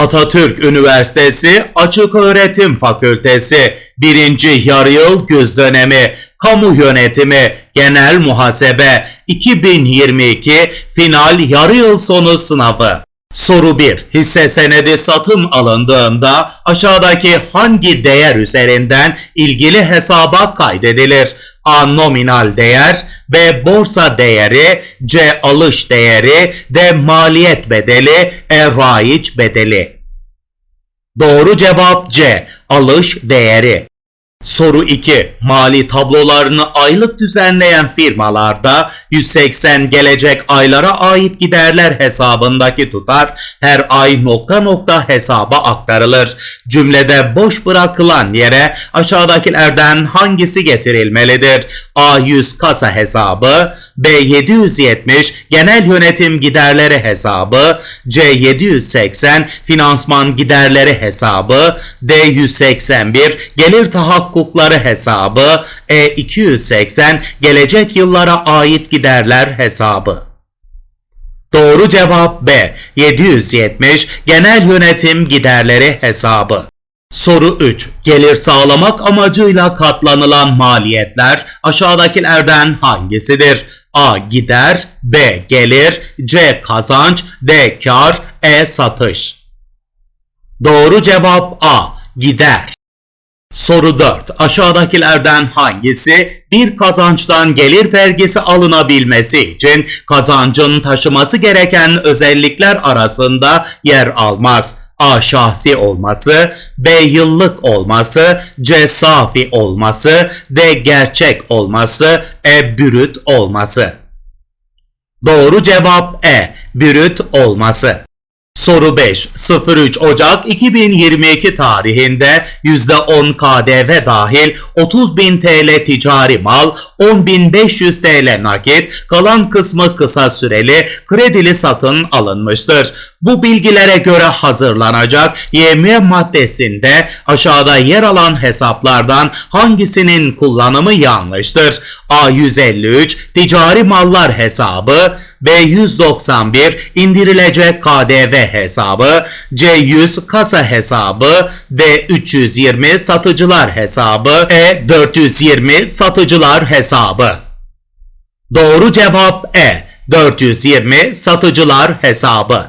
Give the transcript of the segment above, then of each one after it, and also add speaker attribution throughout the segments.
Speaker 1: Atatürk Üniversitesi Açık Öğretim Fakültesi 1. Yarı Yıl Güz Dönemi Kamu Yönetimi Genel Muhasebe 2022 Final Yarı Yıl Sonu Sınavı Soru 1. Hisse senedi satın alındığında aşağıdaki hangi değer üzerinden ilgili hesaba kaydedilir? A. Nominal değer B. Borsa değeri C. Alış değeri D. Maliyet bedeli E. Raiç bedeli Doğru cevap C. Alış değeri. Soru 2. Mali tablolarını aylık düzenleyen firmalarda 180 gelecek aylara ait giderler hesabındaki tutar her ay nokta nokta hesaba aktarılır. Cümlede boş bırakılan yere aşağıdakilerden hangisi getirilmelidir? A 100 kasa hesabı, B 770 genel yönetim giderleri hesabı, C 780 finansman giderleri hesabı, D 181 gelir tahakkukları hesabı, E 280 gelecek yıllara ait giderler hesabı. Doğru cevap B. 770 genel yönetim giderleri hesabı. Soru 3. Gelir sağlamak amacıyla katlanılan maliyetler aşağıdakilerden hangisidir? A. Gider B. Gelir C. Kazanç D. Kar E. Satış Doğru cevap A. Gider. Soru 4. Aşağıdakilerden hangisi bir kazançtan gelir vergisi alınabilmesi için kazancın taşıması gereken özellikler arasında yer almaz? A. Şahsi olması, B. Yıllık olması, C. Safi olması, D. Gerçek olması, E. Bürüt olması. Doğru cevap E. Bürüt olması. Soru 5. 03 Ocak 2022 tarihinde %10 KDV dahil 30.000 TL ticari mal, 10.500 TL nakit, kalan kısmı kısa süreli kredili satın alınmıştır. Bu bilgilere göre hazırlanacak YM maddesinde aşağıda yer alan hesaplardan hangisinin kullanımı yanlıştır? A153 ticari mallar hesabı, B191 indirilecek KDV hesabı, C100 kasa hesabı, D320 satıcılar hesabı, E420 satıcılar hesabı. Doğru cevap E. 420 satıcılar hesabı.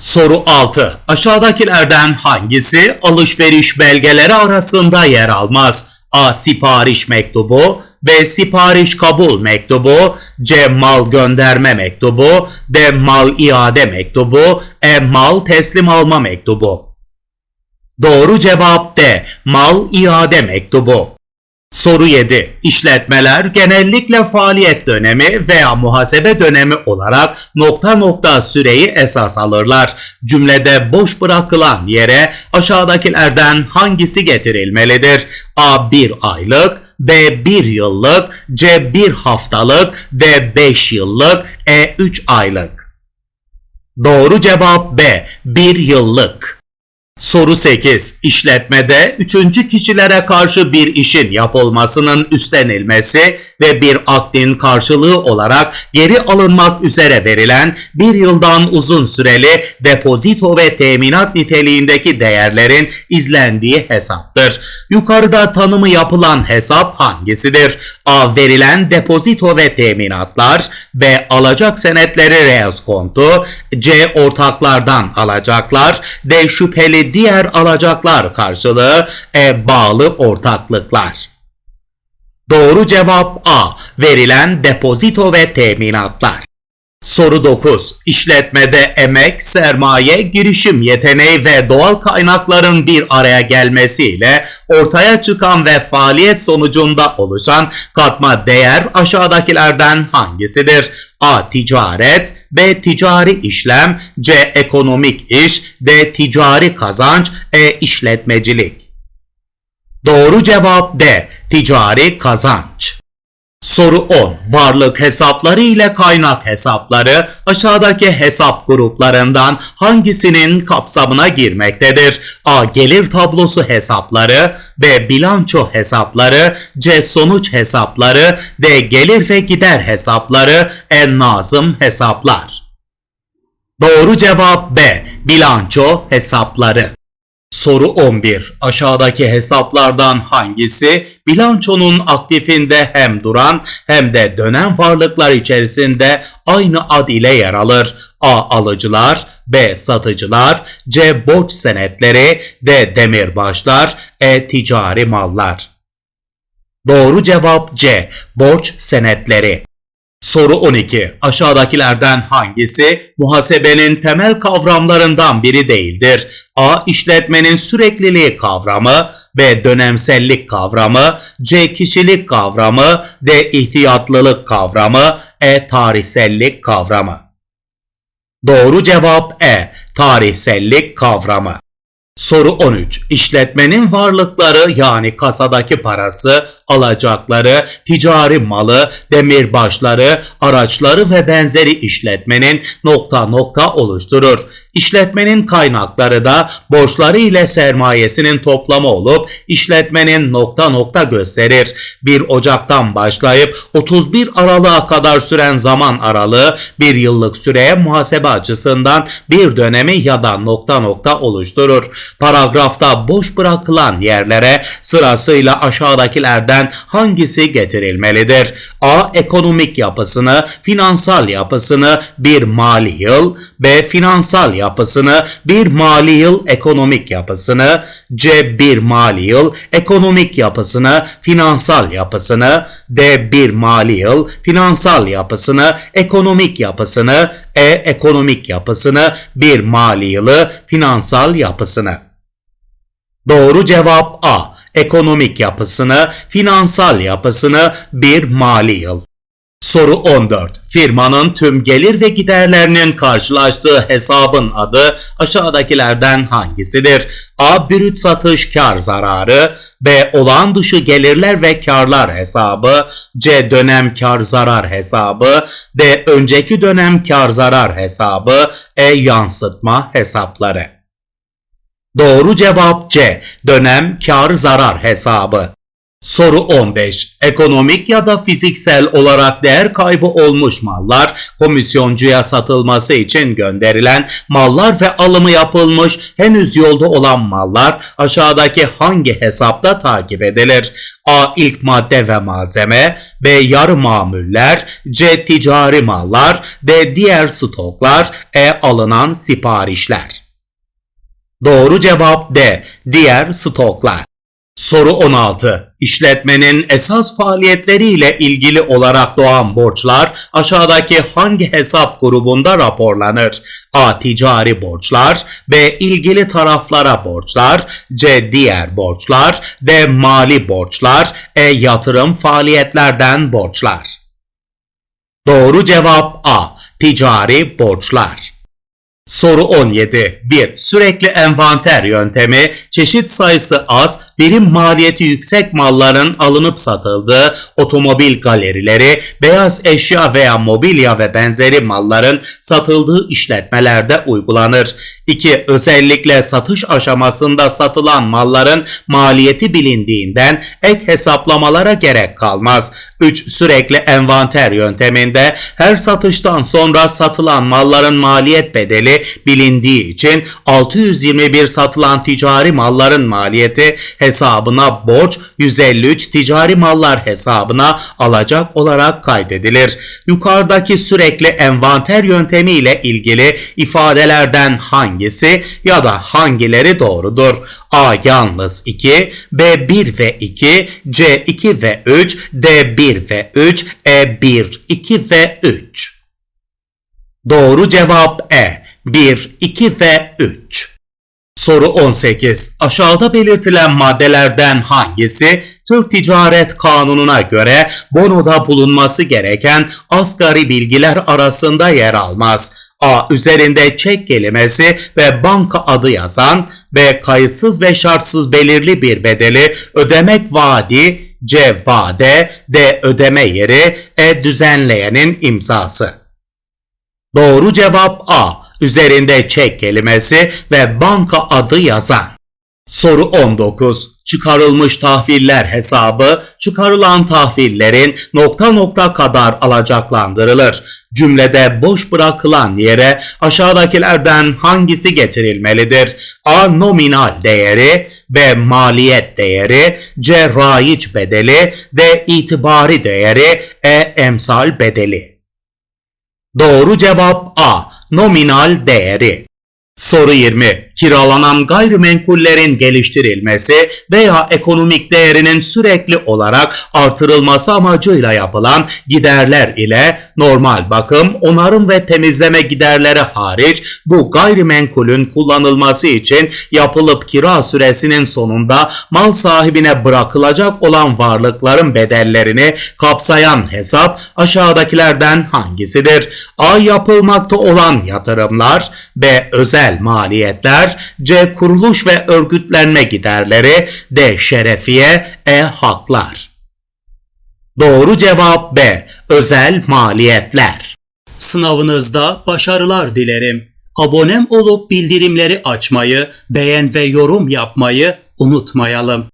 Speaker 1: Soru 6. Aşağıdakilerden hangisi alışveriş belgeleri arasında yer almaz? A. Sipariş mektubu B. Sipariş kabul mektubu C. Mal gönderme mektubu D. Mal iade mektubu E. Mal teslim alma mektubu Doğru cevap D. Mal iade mektubu Soru 7. İşletmeler genellikle faaliyet dönemi veya muhasebe dönemi olarak nokta nokta süreyi esas alırlar. Cümlede boş bırakılan yere aşağıdakilerden hangisi getirilmelidir? A. 1 aylık, B. 1 yıllık, C. 1 haftalık, D. 5 yıllık, E. 3 aylık. Doğru cevap B. 1 yıllık. Soru 8. İşletmede üçüncü kişilere karşı bir işin yapılmasının üstlenilmesi ve bir akdin karşılığı olarak geri alınmak üzere verilen bir yıldan uzun süreli depozito ve teminat niteliğindeki değerlerin izlendiği hesaptır. Yukarıda tanımı yapılan hesap hangisidir? A. Verilen depozito ve teminatlar B. Alacak senetleri reaskontu C. Ortaklardan alacaklar D. Şüpheli diğer alacaklar karşılığı E. Bağlı ortaklıklar Doğru cevap A. Verilen depozito ve teminatlar. Soru 9. İşletmede emek, sermaye, girişim yeteneği ve doğal kaynakların bir araya gelmesiyle ortaya çıkan ve faaliyet sonucunda oluşan katma değer aşağıdakilerden hangisidir? A. Ticaret B. Ticari işlem C. Ekonomik iş D. Ticari kazanç E. işletmecilik Doğru cevap D. Ticari kazanç. Soru 10. Varlık hesapları ile kaynak hesapları aşağıdaki hesap gruplarından hangisinin kapsamına girmektedir? A. Gelir tablosu hesapları B. Bilanço hesapları C. Sonuç hesapları D. Gelir ve gider hesapları E. Nazım hesaplar. Doğru cevap B. Bilanço hesapları. Soru 11. Aşağıdaki hesaplardan hangisi bilançonun aktifinde hem duran hem de dönen varlıklar içerisinde aynı ad ile yer alır? A. Alıcılar B. Satıcılar C. Borç senetleri D. Demirbaşlar E. Ticari mallar Doğru cevap C. Borç senetleri. Soru 12. Aşağıdakilerden hangisi muhasebenin temel kavramlarından biri değildir? A. İşletmenin sürekliliği kavramı, B. Dönemsellik kavramı, C. Kişilik kavramı, D. İhtiyatlılık kavramı, E. Tarihsellik kavramı. Doğru cevap E. Tarihsellik kavramı. Soru 13. İşletmenin varlıkları yani kasadaki parası, alacakları, ticari malı, demirbaşları, araçları ve benzeri işletmenin nokta nokta oluşturur. İşletmenin kaynakları da borçları ile sermayesinin toplamı olup işletmenin nokta nokta gösterir. 1 Ocak'tan başlayıp 31 Aralık'a kadar süren zaman aralığı bir yıllık süreye muhasebe açısından bir dönemi ya da nokta nokta oluşturur. Paragrafta boş bırakılan yerlere sırasıyla aşağıdakilerden hangisi getirilmelidir? A. Ekonomik yapısını, finansal yapısını bir mali yıl, B. Finansal yapısını, bir mali yıl ekonomik yapısını, C. Bir mali yıl ekonomik yapısını, finansal yapısını, D. Bir mali yıl finansal yapısını, ekonomik yapısını, E. Ekonomik yapısını, bir mali yılı finansal yapısını. Doğru cevap A. Ekonomik yapısını, finansal yapısını bir mali yıl. Soru 14. Firmanın tüm gelir ve giderlerinin karşılaştığı hesabın adı aşağıdakilerden hangisidir? A. Brüt satış kar zararı B. Olağan dışı gelirler ve karlar hesabı C. Dönem kar zarar hesabı D. Önceki dönem kar zarar hesabı E. Yansıtma hesapları Doğru cevap C. Dönem kar zarar hesabı. Soru 15. Ekonomik ya da fiziksel olarak değer kaybı olmuş mallar, komisyoncuya satılması için gönderilen mallar ve alımı yapılmış henüz yolda olan mallar aşağıdaki hangi hesapta takip edilir? A. İlk madde ve malzeme B. Yarı mamuller C. Ticari mallar D. Diğer stoklar E. Alınan siparişler Doğru cevap D. Diğer stoklar. Soru 16. İşletmenin esas faaliyetleriyle ilgili olarak doğan borçlar aşağıdaki hangi hesap grubunda raporlanır? A. Ticari borçlar B. ilgili taraflara borçlar C. Diğer borçlar D. Mali borçlar E. Yatırım faaliyetlerden borçlar Doğru cevap A. Ticari borçlar. Soru 17. 1. Sürekli envanter yöntemi, çeşit sayısı az, birim maliyeti yüksek malların alınıp satıldığı otomobil galerileri, beyaz eşya veya mobilya ve benzeri malların satıldığı işletmelerde uygulanır. 2. Özellikle satış aşamasında satılan malların maliyeti bilindiğinden ek hesaplamalara gerek kalmaz. 3. Sürekli envanter yönteminde her satıştan sonra satılan malların maliyet bedeli bilindiği için 621 satılan ticari malların maliyeti hesabına borç 153 ticari mallar hesabına alacak olarak kaydedilir. Yukarıdaki sürekli envanter yöntemi ile ilgili ifadelerden hangisi ya da hangileri doğrudur? A yalnız 2, B 1 ve 2, C 2 ve 3, D 1 ve 3, E 1, 2 ve 3. Doğru cevap E 1, 2 ve 3. Soru 18. Aşağıda belirtilen maddelerden hangisi Türk Ticaret Kanunu'na göre bonoda bulunması gereken asgari bilgiler arasında yer almaz? A. Üzerinde çek kelimesi ve banka adı yazan B. Kayıtsız ve şartsız belirli bir bedeli ödemek vaadi C. Vade D. Ödeme yeri E. Düzenleyenin imzası Doğru cevap A. Üzerinde çek kelimesi ve banka adı yazan. Soru 19. Çıkarılmış tahviller hesabı çıkarılan tahvillerin nokta nokta kadar alacaklandırılır. Cümlede boş bırakılan yere aşağıdakilerden hangisi getirilmelidir? A. Nominal değeri B. Maliyet değeri C. Raiç bedeli D. itibari değeri E. Emsal bedeli Doğru cevap A. Nominal değeri. Soru 20. Kiralanan gayrimenkullerin geliştirilmesi veya ekonomik değerinin sürekli olarak artırılması amacıyla yapılan giderler ile normal bakım, onarım ve temizleme giderleri hariç bu gayrimenkulün kullanılması için yapılıp kira süresinin sonunda mal sahibine bırakılacak olan varlıkların bedellerini kapsayan hesap aşağıdakilerden hangisidir? A. Yapılmakta olan yatırımlar B. Özel maliyetler C. Kuruluş ve örgütlenme giderleri D. Şerefiye E. Haklar Doğru cevap B. Özel maliyetler. Sınavınızda başarılar dilerim. Abonem olup bildirimleri açmayı, beğen ve yorum yapmayı unutmayalım.